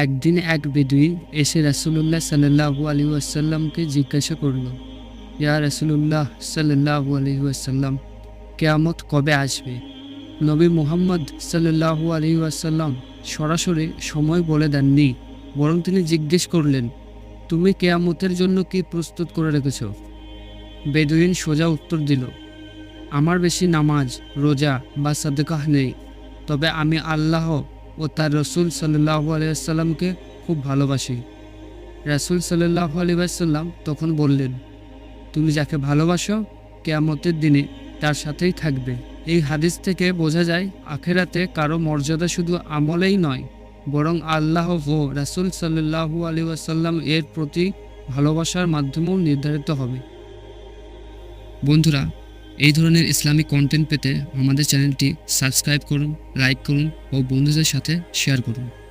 একদিন এক বেদুইন এসে রাসুলুল্লাহ সাল্লাহু আলী আসাল্লামকে জিজ্ঞাসা করল, ইয়া রাসুলুল্লাহ সাল্লাহু আলী আসাল্লাম কেয়ামত কবে আসবে? নবী মুহাম্মদ সাল্লাহু আলী আসাল্লাম সরাসরি সময় বলে দেননি, বরং তিনি জিজ্ঞেস করলেন, তুমি কেয়ামতের জন্য কি প্রস্তুত করে রেখেছ? বেদুইন সোজা উত্তর দিল, আমার বেশি নামাজ, রোজা বা সাদকাহ নেই, তবে আমি আল্লাহ ও তার রসুল সাল্লাহ আলিয়াল্লামকে খুব ভালোবাসি। রাসুল সাল্লাহ আলিয়াল্লাম তখন বললেন, তুমি যাকে ভালোবাসো, কেয়ামতের দিনে তার সাথেই থাকবে। এই হাদিস থেকে বোঝা যায়, আখেরাতে কারও মর্যাদা শুধু আমলেই নয়, বরং আল্লাহ ও রাসুল সাল্লাহু আলী এর প্রতি ভালোবাসার মাধ্যমেও নির্ধারিত হবে। বন্ধুরা এই ধরনের ইসলামিক কন্টেন্ট পেতে আমাদের চ্যানেলটি সাবস্ক্রাইব করুন লাইক করুন ও বন্ধুদের সাথে শেয়ার করুন।